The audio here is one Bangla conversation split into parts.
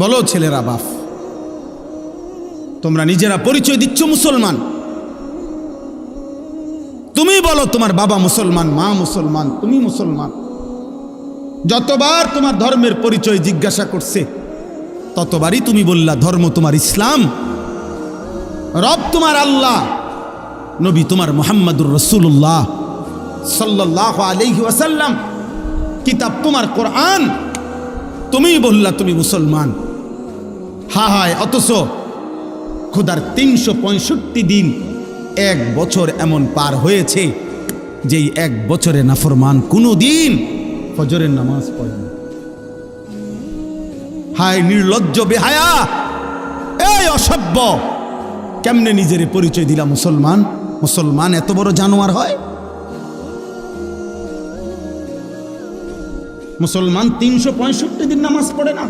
বলো ছেলেরা বাপ, তোমরা নিজেরা পরিচয় দিচ্ছ মুসলমান। তুমি বলো তোমার বাবা মুসলমান, মা মুসলমান, তুমি মুসলমান। যতবার তোমার ধর্মের পরিচয় জিজ্ঞাসা করছে, ততবারই তুমি বললা, ধর্ম তোমার ইসলাম, রব তোমার আল্লাহ, নবী তোমার মোহাম্মদুর রসুল্লাহ সাল্লাহ আলহি ওয়াসাল্লাম, কিতাব তোমার কোরআন তুমি বললা তুমি মুসলমান। হা হায়, অথচ খুদার তিনশো পঁয়ষট্টি দিন এক বছর এমন পার হয়েছে, যেই এক বছরে নাফরমান কোনো দিন ফজরের নামাজ পড়ে না। হায় নির্লজ্জ বেহায়া, এই অসভ্য, কেমনে নিজের পরিচয় দিলা মুসলমান? মুসলমান এত বড় জানোয়ার হয়? মুসলমান তিনশো পঁয়ষট্টি দিন নামাজ পড়ে না?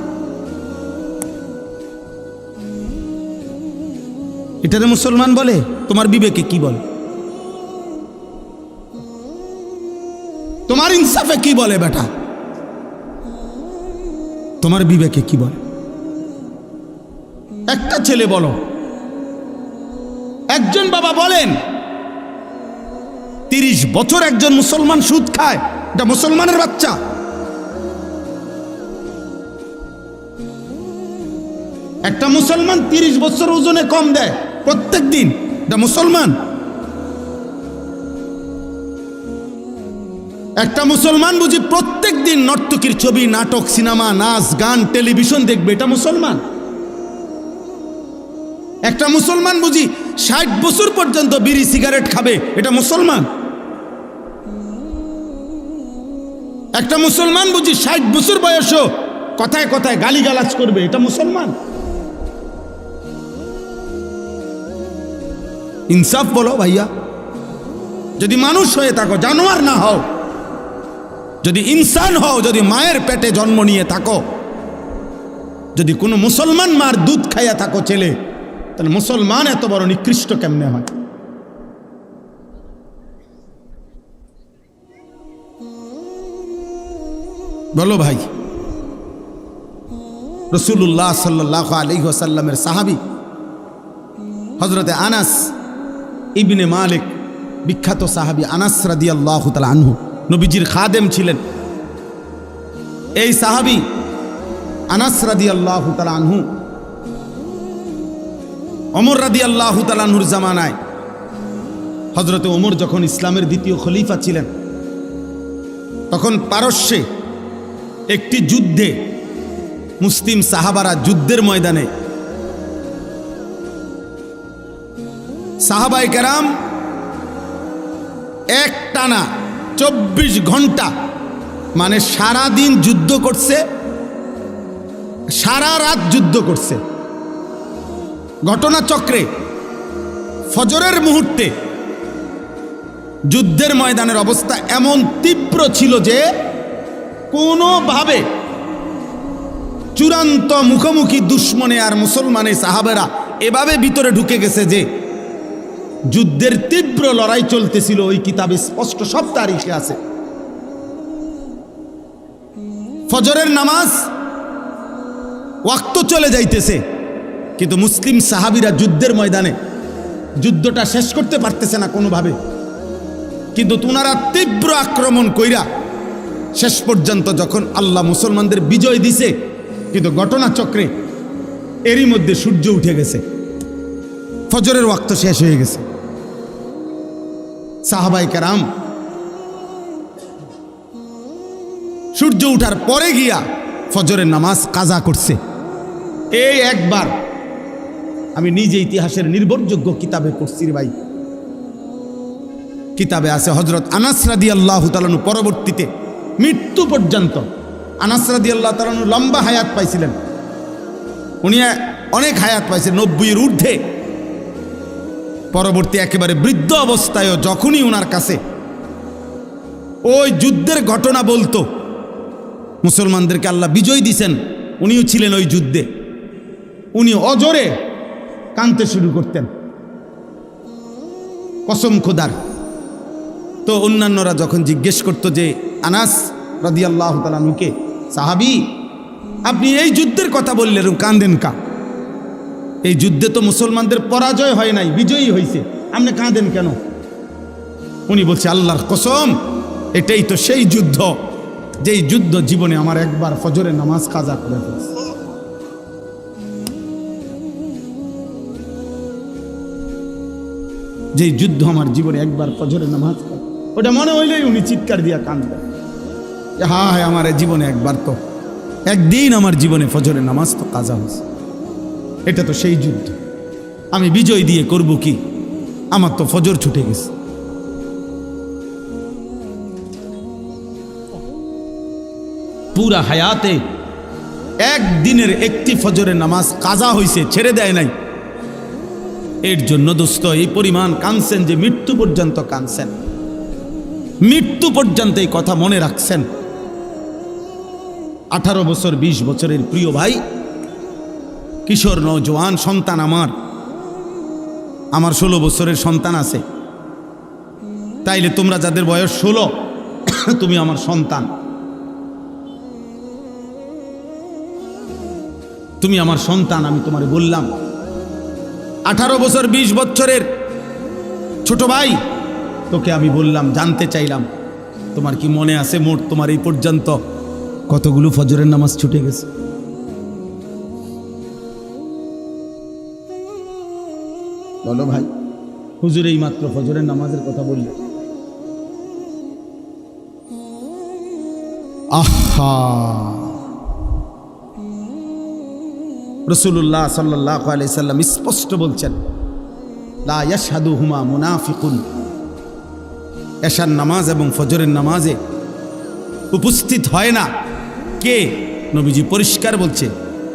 এটারে মুসলমান বলে, তোমার বিবেকে কি বলে? তোমার ইনসাফে কি বলে বেটা? তোমার বিবেকে কি বলে? একটা ছেলে বলো, একজন বাবা বলেন, তিরিশ বছর একজন মুসলমান সুদ খায়, এটা মুসলমানের বাচ্চা। একটা মুসলমান তিরিশ বছর ওজনে কম দেয় প্রত্যেক দিন। এটা মুসলমান। একটা মুসলমান বুঝি প্রত্যেক দিন নর্তকীর ছবি, নাটক, সিনেমা, নাচ, গান, টেলিভিশন দেখবে। এটা মুসলমান। একটা মুসলমান বুঝি ষাট বছর পর্যন্ত বিড়ি সিগারেট খাবে। এটা মুসলমান। একটা মুসলমান বুঝি ষাট বছর বয়সও কথায় কথায় গালিগালাজ করবে। এটা মুসলমান। ইনসাফ বলো ভাইয়া। যদি মানুষ হয়ে থাকো, জানোয়ার না হও। যদি ইনসান হও, যদি মায়ের পেটে জন্ম নিয়ে থাকো। যদি কোনো মুসলমান মার দুধ খাইয়া থাকো ছেলে, তাহলে মুসলমান এত বড় নিকৃষ্ট কেমনে হয়? বলো ভাই। রসুল্লাহ সাল্লাহ আলী ওসাল্লামের সাহাবি হজরতে আনাস ইবনে মালিক, বিখ্যাত সাহাবি আনাস রাদি আল্লাহ আনহু, নবীজির খাদেম ছিলেন। এই সাহাবি আনাস রাদি আল্লাহ আনহু অমর রাদি আল্লাহ তালাহুর জামানায়। হজরতে ওমর যখন ইসলামের দ্বিতীয় খলিফা ছিলেন, তখন পারস্যে একটি যুদ্ধে মুসলিম সাহাবারা যুদ্ধের ময়দানে সাহাবাই কেরাম এক টানা চব্বিশ ঘণ্টা মানে সারা দিন যুদ্ধ করছে, সারা রাত যুদ্ধ করছে। ঘটনাচক্রে, ফজরের মুহূর্তে যুদ্ধের ময়দানের অবস্থা এমন তীব্র ছিল যে কোনোভাবে চূড়ান্ত মুখোমুখি দুশ্মনে আর মুসলমানে সাহাবেরা এভাবে ভিতরে ঢুকে গেছে যে যুদ্ধের তীব্র লড়াই চলতেছিল, ওই কিতাবে স্পষ্ট সব তারিখে আছে। ফজরের নামাজ ওয়াক্ত চলে যাইতেছে, কিন্তু মুসলিম সাহাবিরা যুদ্ধের ময়দানে যুদ্ধটা শেষ করতে পারতেছে না কোনোভাবে। কিন্তু তোনারা তীব্র আক্রমণ কইরা শেষ পর্যন্ত যখন আল্লাহ মুসলমানদের বিজয় দিছে, কিন্তু ঘটনাচক্রে এরই মধ্যে সূর্য উঠে গেছে। ফজরের ওয়াক্ত শেষ হয়ে গেছে। সাহাবাই কারাম। সূর্য উঠার পরে গিয়া ফজরের নামাজ কাজা করছে। এই একবার আমি নিজে ইতিহাসের নির্ভরযোগ্য কিতাবে পড়ছি ভাই। কিতাবে আছে হজরত আনাসরাদি আল্লাহ তালানু পরবর্তীতে মৃত্যু পর্যন্ত। আনাসরাদি আল্লাহ তালানু লম্বা হায়াত পাইছিলেন। উনি অনেক হায়াত পাইছেন নব্বইয়ের ঊর্ধ্বে। পরবর্তী একেবারে বৃদ্ধ অবস্থায়ও যখনই ওনার কাছে ওই যুদ্ধের ঘটনা বলতো, মুসলমানদেরকে আল্লাহ বিজয় দিছেন, উনিও ছিলেন ওই যুদ্ধে। উনি অজরে কানতে শুরু করতেন। কসম খোদার। তো অন্যান্যরা যখন জিজ্ঞেস করতো যে, আনাস রাদি আল্লাহ তালানুকে সাহাবি, আপনি এই যুদ্ধের কথা বললেন, কাঁদেন কা? এই যুদ্ধে তো মুসলমানদের পরাজয় হয় নাই, বিজয়ী হয়েছে আপনি কাঁদেন কেন? উনি বলছে, আল্লাহর কসম, এটাই তো সেই যুদ্ধ, যেই যুদ্ধ জীবনে আমার একবার ফজরের নামাজ কাজা করে ফেলছে। যেই যুদ্ধ আমার জীবনে একবার ফজরের নামাজ ওটা মনে হইলেই উনি চিৎকার দিয়া কাঁদবেন। যে হ্যাঁ হ্যাঁ আমার জীবনে একবার তো, একদিন আমার জীবনে ফজরের নামাজ তো কাজা হয়েছে এটা তো সেই যুদ্ধ। আমি বিজয় দিয়ে করব কি? আমার তো ফজর ছুটে গেছে। পুরা হায়াতে একদিনের একটি ফজরের নামাজ কাজা হইছে, ছেড়ে দেয় নাই। এর জন্য দোস্ত, এই পরিমাণ কানছেন যে মৃত্যু পর্যন্ত কানছেন মৃত্যু পর্যন্ত এই কথা মনে রাখছেন। আঠারো বছর ২০ বছরের প্রিয় ভাই কিশোর নজওয়ান সন্তান আমার। আমার ষোলো বছরের সন্তান আছে। তাইলে তোমরা যাদের বয়স ষোলো, তুমি আমার সন্তান। তুমি আমার সন্তান, আমি তোমারে বললাম। আঠারো বছর ২০ বছরের ছোট ভাই, তোকে আমি বললাম, জানতে চাইলাম, তোমার কি মনে আছে মোট তোমার এই পর্যন্ত কতগুলো ফজরের নামাজ ছুটে গেছে? বলো ভাই। হুজুর এই মাত্র ফজরের নামাজের কথা বললে। আহা। রসুল্লাহ সাল্লাহ আলি সাল্লাম স্পষ্ট বলছেন, লা ইয়াশহাদু হুমা মুনাফিকুন। এশার নামাজ এবং ফজরের নামাজে উপস্থিত হয় না। কে? নবীজি পরিষ্কার বলছে,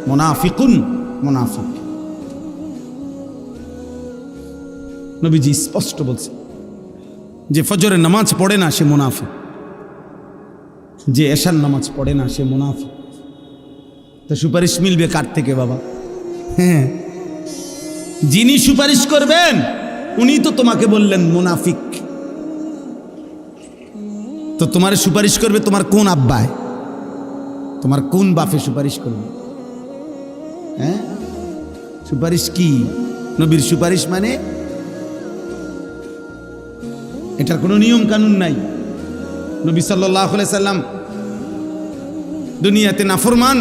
মোনাফিকুন, মোনাফিক। নবীজি স্পষ্ট বলছে যে ফজরের নামাজ পড়ে না সে মোনাফিক। যে এশার নামাজ পড়ে না সে মোনাফিক। তো সুপারিশ মিলবে কার থেকে বাবা? হ্যাঁ। যিনি সুপারিশ করবেন, উনি তো তোমাকে বললেন মুনাফিক। তো তোমার সুপারিশ করবে তোমার কোন আব্বায়? তোমার কোন বাপে সুপারিশ করবে? হ্যাঁ? সুপারিশ কি? নবীর সুপারিশ মানে এটার কোনো নিয়ম কানুন নাই। নবী সাল্লাহ সাল্লাম দুনিয়াতে নাফরমান,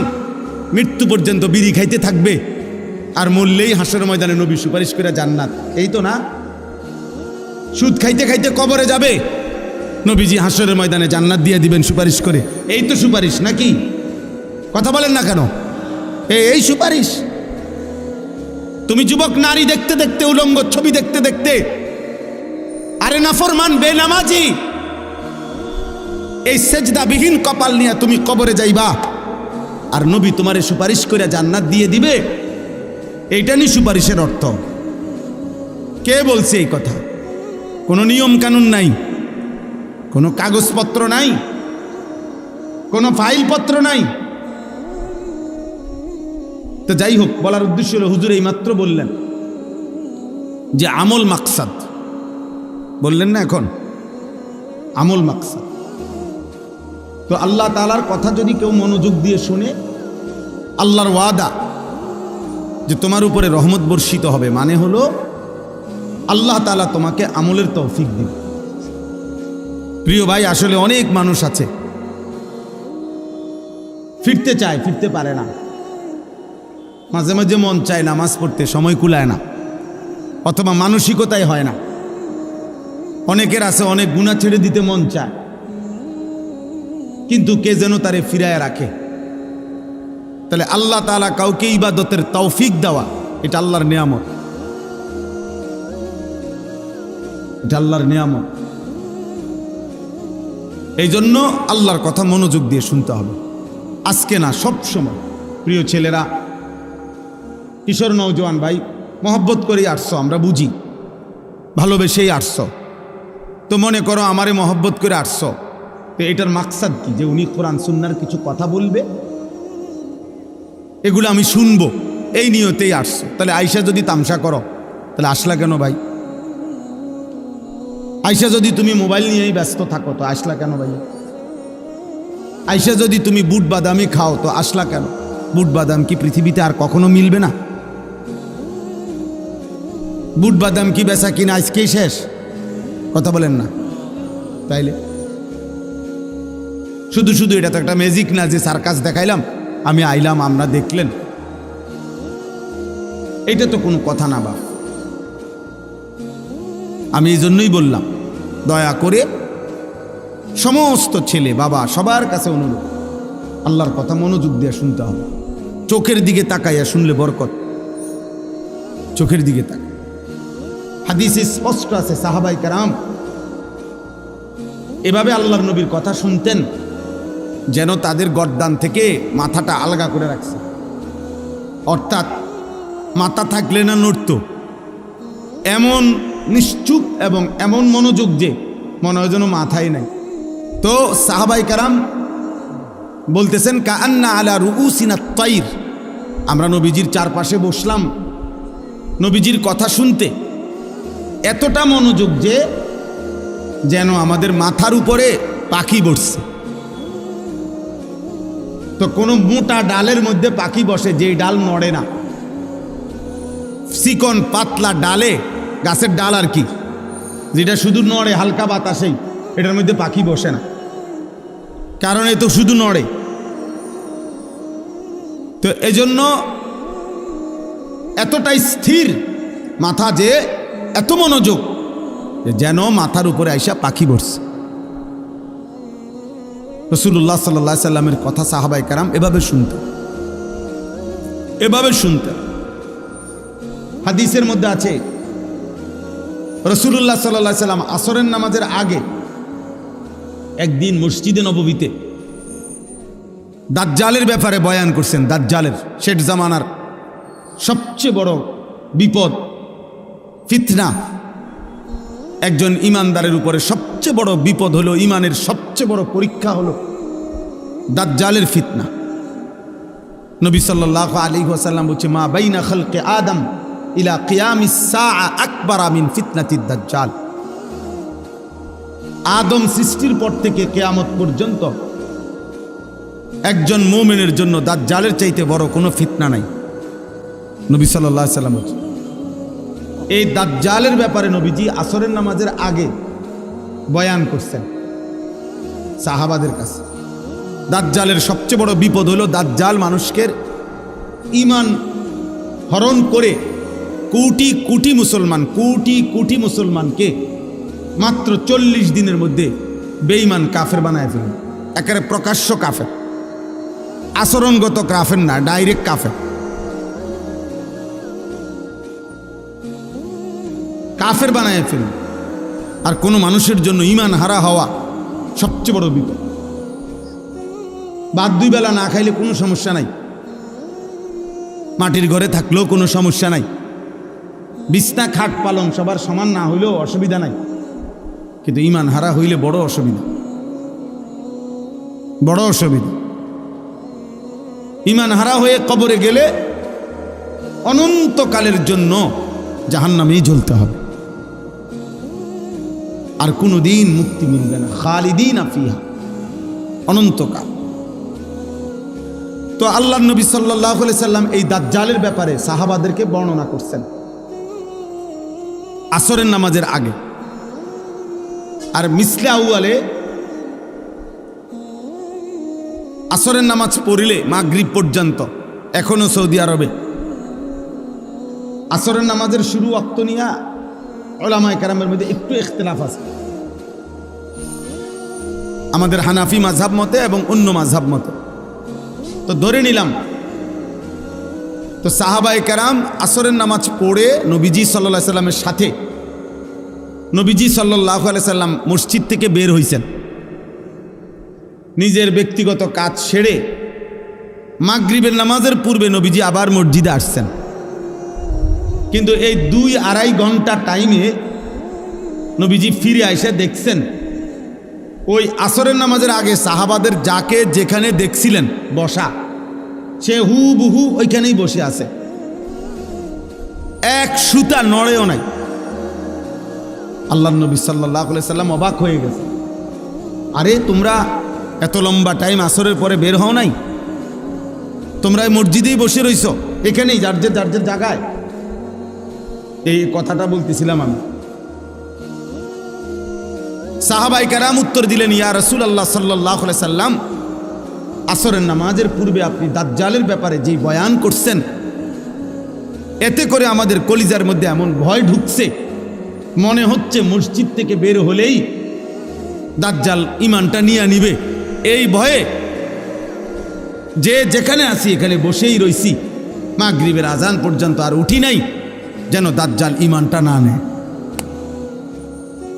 মৃত্যু পর্যন্ত বিড়ি খাইতে থাকবে আর মরলেই হাসের ময়দানে নবী সুপারিশ করে জান্নাত। এই তো না? সুদ খাইতে খাইতে কবরে যাবে, নবীজি হাসরের ময়দানে জান্নাত দিয়ে দিবেন সুপারিশ করে। এই তো সুপারিশ নাকি? কথা বলেন না কেন? এই সুপারিশ। তুমি যুবক নারী দেখতে দেখতে, উলঙ্গ ছবি দেখতে দেখতে আরে নাফরমান বেনামাজি। এই সেজদাবিহীন কপাল নিয়ে তুমি কবরে যাইবা। আর নবী তোমারে সুপারিশ করে জান্নাত দিয়ে দিবে। এইটা নি সুপারিশের অর্থ। কে বলছে এই কথা? কোনো নিয়ম কানুন নাই। কোনো কাগজপত্র নাই। কোনো ফাইলপত্র নাই। তো যাই হোক, বলার উদ্দেশ্য হলো হুজুর এই মাত্র বললেন যে আমল মাকসাদ। বললেন না এখন? আমল মাকসাদ। তো আল্লাহ তালার কথা যদি কেউ মনোযোগ দিয়ে শুনে, আল্লাহর ওয়াদা যে তোমার উপরে রহমত বর্ষিত হবে মানে হলো আল্লাহ তালা তোমাকে আমলের তৌফিক দিবে। প্রিয় ভাই, আসলে অনেক মানুষ আছে, ফিরতে চায়, ফিরতে পারে না। মাঝে মাঝে মন চায় নামাজ পড়তে, সময় কুলায় না, অথবা মানসিকতাই হয় না। অনেকের আছে, অনেক গুণা ছেড়ে দিতে মন চায়। কিন্তু কে যেন তারে ফিরায় রাখে। তাহলে আল্লাহ তালা কাউকে ইবাদতের তৌফিক দেওয়া, এটা আল্লাহর নিয়ামত। এটা আল্লাহর নিয়ামত। এই জন্য আল্লাহর কথা মনোযোগ দিয়ে শুনতে হবে। আজকে না, সব সময়, প্রিয় ছেলেরা, কিশোর নৌজওয়ান ভাই, মহব্বত করেই আসছো, আমরা বুঝি। ভালোবেসেই আসছো। তো মনে করো আমারে মহব্বত করে আসছো। তো এটার মাকসাদ কি? যে উনি কোরআন, সুন্নার কিছু কথা বলবে? এগুলো আমি শুনব। এই নিয়তেই আসছো। তাহলে আয়সা যদি তামসা করো, তাহলে আসলা কেন ভাই? আয়সা যদি তুমি মোবাইল নিয়েই ব্যস্ত থাকো, তো আসলা কেন ভাই? আয়সা যদি তুমি বুট বাদামি খাও, তো আসলা কেন? বুট বাদাম কি পৃথিবীতে আর কখনো মিলবে না? বুট বাদাম কি বেচা কিনা আজকেই শেষ? কথা বলেন না। তাইলে? শুধু শুধু এটা তো একটা ম্যাজিক না যে সার্কাস দেখাইলাম, আমি আইলাম, আমরা দেখলেন। এটা তো কোনো কথা না বাপ। আমি এই জন্যই বললাম, দয়া করে সমস্ত ছেলে, বাবা, সবার কাছে অনুরোধ। আল্লাহর কথা মনোযোগ দিয়ে শুনতে হবে। চোখের দিকে তাকাইয়া শুনলে বরকত। চোখের দিকে তাকাই হাদিসে স্পষ্ট আছে, সাহাবাই কারাম। এভাবে আল্লাহর নবীর কথা শুনতেন, যেন তাদের গড্ডান থেকে মাথাটা আলগা করে রাখছে। অর্থাৎ মাথা থাকলে না নড়ত। এমন নিশ্চুপ এবং এমন মনোযোগ যে মনে হয় যেন মাথায় নাই। তো সাহাবাই কারাম বলতেছেন কান্না আলা রুউসিনা তৈর আমরা নবীজির চারপাশে বসলাম। নবীজির কথা শুনতে এতটা মনোযোগ যে যেন আমাদের মাথার উপরে পাখি বসছে। তো কোনো মোটা ডালের মধ্যে পাখি বসে, যেই ডাল নড়ে না। চিকন, পাতলা ডালে গাছের ডাল আর কি? যেটা শুধু নড়ে, হালকা বাতাসেই, এটার মধ্যে পাখি বসে না। কারণ এ তো শুধু নড়ে। তো এজন্য এতটাই স্থির মাথা যে এত মনোযোগ যেন মাথার উপরে আইসা পাখি বসছে। রসুল্লাহ সাল্লা সাল্লামের কথা সাহাবাই কারাম এভাবে শুনতেন এভাবে শুনতেন হাদিসের মধ্যে আছে রসুল্লাহ সাল্লাহ সাল্লাম আসরের নামাজের আগে একদিন মসজিদে নববীতে দাজ্জালের ব্যাপারে বয়ান করছেন, দাজ্জালের শেঠ জামানার সবচেয়ে বড় বিপদ ফিতনা। একজন ইমানদারের উপরে সবচেয়ে বড় বিপদ হলো, ইমানের সবচেয়ে বড় পরীক্ষা হলো দাজ্জালের ফিতনা। নবী সাল্লাহ আলী ওয়াসাল্লাম বলছে, মা বাইনা খলকে আদম ইলা কিয়ামিস আকবর আমিন ফিতনাতি দাজ্জাল। আদম সৃষ্টির পর থেকে কেয়ামত পর্যন্ত একজন মোমেনের জন্য দাজ্জালের চাইতে বড় কোনো ফিতনা নাই। নবী সাল্লাহ সাল্লাম বলছে এই দাজ্জালের ব্যাপারে নবীজি আসরের নামাজের আগে বয়ান করছেন সাহাবাদের কাছে। দাজ্জালের সবচেয়ে বড় বিপদ হলো দাজ্জাল মানুষকে ইমান হরণ করে কোটি কোটি মুসলমান, কোটি কোটি মুসলমানকে মাত্র চল্লিশ দিনের মধ্যে বেইমান কাফের বানায় ফেলুন একেবারে প্রকাশ্য কাফের। আচরণগত কাফের না, ডাইরেক্ট কাফের। কাফের বানায় ফেলুন। আর কোনো মানুষের জন্য ইমান হারা হওয়া সবচেয়ে বড় বিপদ। বাদ দুই বেলা না খাইলে কোনো সমস্যা নাই। মাটির ঘরে থাকলেও কোনো সমস্যা নাই। বিছনা খাট পালং সবার সমান না হইলেও অসুবিধা নাই। কিন্তু ইমান হারা হইলে বড় অসুবিধা। বড় অসুবিধা। ইমান হারা হয়ে কবরে গেলে অনন্তকালের জন্য জাহান্নামেই জ্বলতে হবে। আর কোনো দিন মুক্তি মিলবে না। খালিদিন আফিহা অনন্তকাল। তো আল্লাহ নবী সাল্লাহ সাল্লাম এই দাজ্জালের ব্যাপারে সাহাবাদেরকে বর্ণনা করছেন। আসরের নামাজের আগে। আর মিসলে আউয়ালে আসরের নামাজ পড়িলে মাগরিব পর্যন্ত, এখনও সৌদি আরবে। আসরের নামাজের শুরু অক্ত নিয়া ওলামায় কারামের মধ্যে একটু ইখতলাফ আছে। আমাদের হানাফি মাঝহাব মতে এবং অন্য মাঝহাব মতে। তো ধরে নিলাম, তো সাহাবাই কারাম আসরের নামাজ পড়ে নবীজি সাল্লা সাল্লামের সাথে, নবীজি সাল্লাহ সাল্লাম মসজিদ থেকে বের হয়েছেন নিজের ব্যক্তিগত কাজ সেরে মাগরিবের নামাজের পূর্বে নবীজি আবার মসজিদে আসছেন। কিন্তু এই দুই আড়াই ঘণ্টা টাইমে নবীজি ফিরে এসে দেখছেন, ওই আসরের নামাজের আগে সাহাবাদের যাকে যেখানে দেখছিলেন বসা, সে হু বহু ওইখানেই বসে আছে। এক সুতা নড়েও নাই। আল্লাহ নবী সাল্লাহ সাল্লাম অবাক হয়ে গেছে। আরে, তোমরা এত লম্বা টাইম আসরের পরে বের হও নাই? তোমরা মসজিদেই বসে রইছ, এখানেই, যার যে যার যে জায়গায়। এই কথাটা বলতেছিলাম আমি। সাহাবাই কারাম উত্তর দিলেন, ইয়া রসুল আল্লাহ সাল্লাহ সাল্লাম, আসরের নামাজের পূর্বে আপনি দাজ্জালের ব্যাপারে যেই বয়ান করছেন, এতে করে আমাদের কলিজার মধ্যে এমন ভয় ঢুকছে। মনে হচ্ছে মসজিদ থেকে বের হলেই দাজ্জাল ইমানটা নিয়ে নিবে। এই ভয়ে যে যেখানে আছি এখানে বসেই রইছি। মাগরিবের আজান পর্যন্ত আর উঠি নাই। যেন দাজ্জাল ইমানটা না নেয়।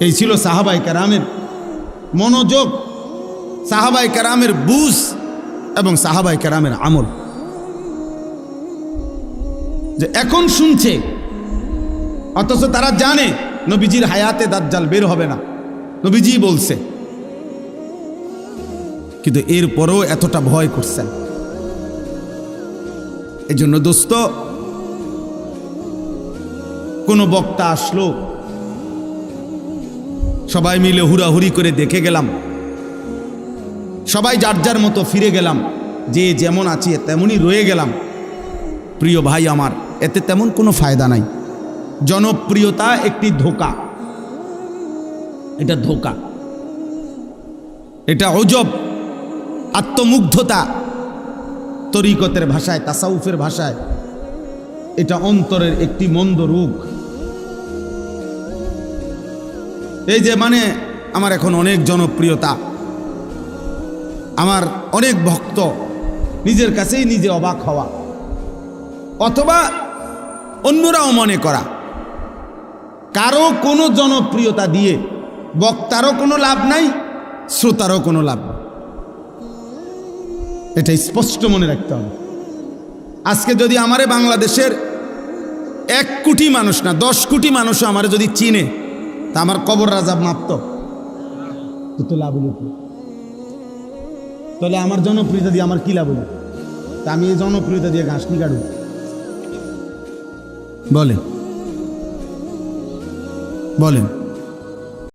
এই ছিল সাহাবাই কারামের মনোযোগ, সাহাবাই কারামের বুঝ এবং সাহাবাই কারামের আমল। যে এখন শুনছে, অথচ তারা জানে নবীজির হায়াতে দাজ্জাল বের হবে না। নবীজি বলছে, কিন্তু এরপরও এতটা ভয় করছেন। এই জন্য দোস্ত কোনো বক্তা আসলো। সবাই মিলে হুড়াহুড়ি করে দেখে গেলাম। সবাই যার যার মতো ফিরে গেলাম। যে যেমন আছে তেমনই রয়ে গেলাম। প্রিয় ভাই আমার, এতে তেমন কোনো ফায়দা নাই। জনপ্রিয়তা একটি ধোকা। এটা ধোকা। এটা অজব। আত্মমুগ্ধতা। তরিকতের ভাষায়, তাসাউফের ভাষায়। এটা অন্তরের একটি মন্দ রোগ এই যে মানে আমার এখন অনেক জনপ্রিয়তা। আমার অনেক ভক্ত নিজের কাছেই নিজে অবাক হওয়া। অথবা অন্যরাও মনে করা। কারও কোনো জনপ্রিয়তা দিয়ে বক্তারও কোনো লাভ নাই, শ্রোতারও কোনো লাভ এটা স্পষ্ট মনে রাখতে হবে। আজকে যদি আমারে বাংলাদেশের এক কোটি মানুষ না, দশ কোটি মানুষও আমার যদি চিনে, তা আমার কবর রাজা মাপত। তো লাভ হলো তাহলে আমার জনপ্রিয়তা দিয়ে আমার কি লাভ তা আমি এই জনপ্রিয়তা দিয়ে ঘাস কি বলেন। বলেন।